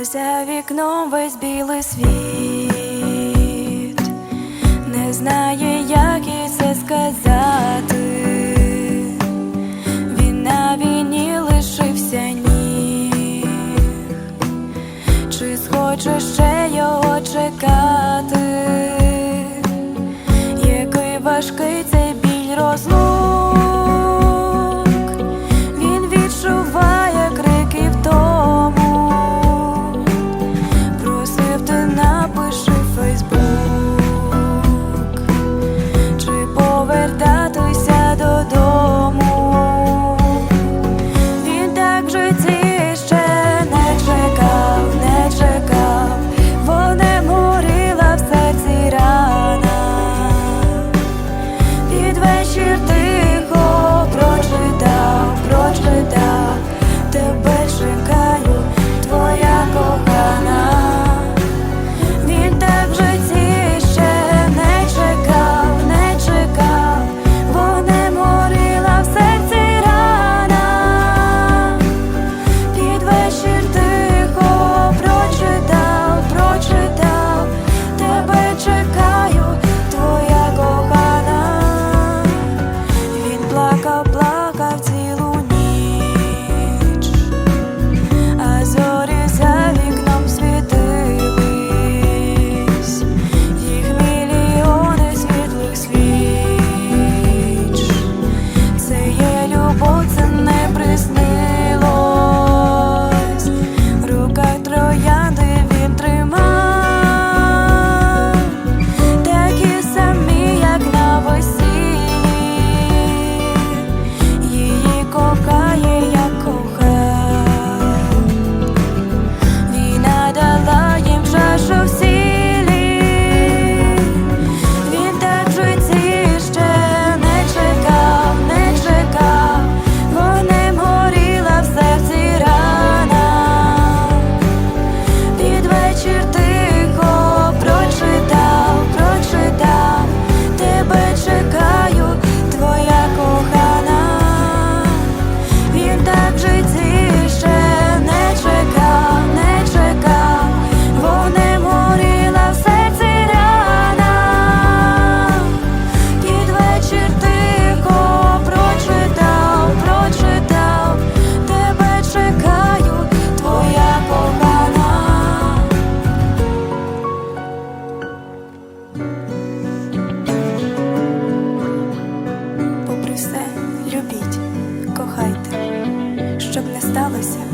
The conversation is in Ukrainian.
вікном весь білий світ, не знає, як їй це сказати. Він на війні лишився ніг. Чи схоче ще його чекати? Listen.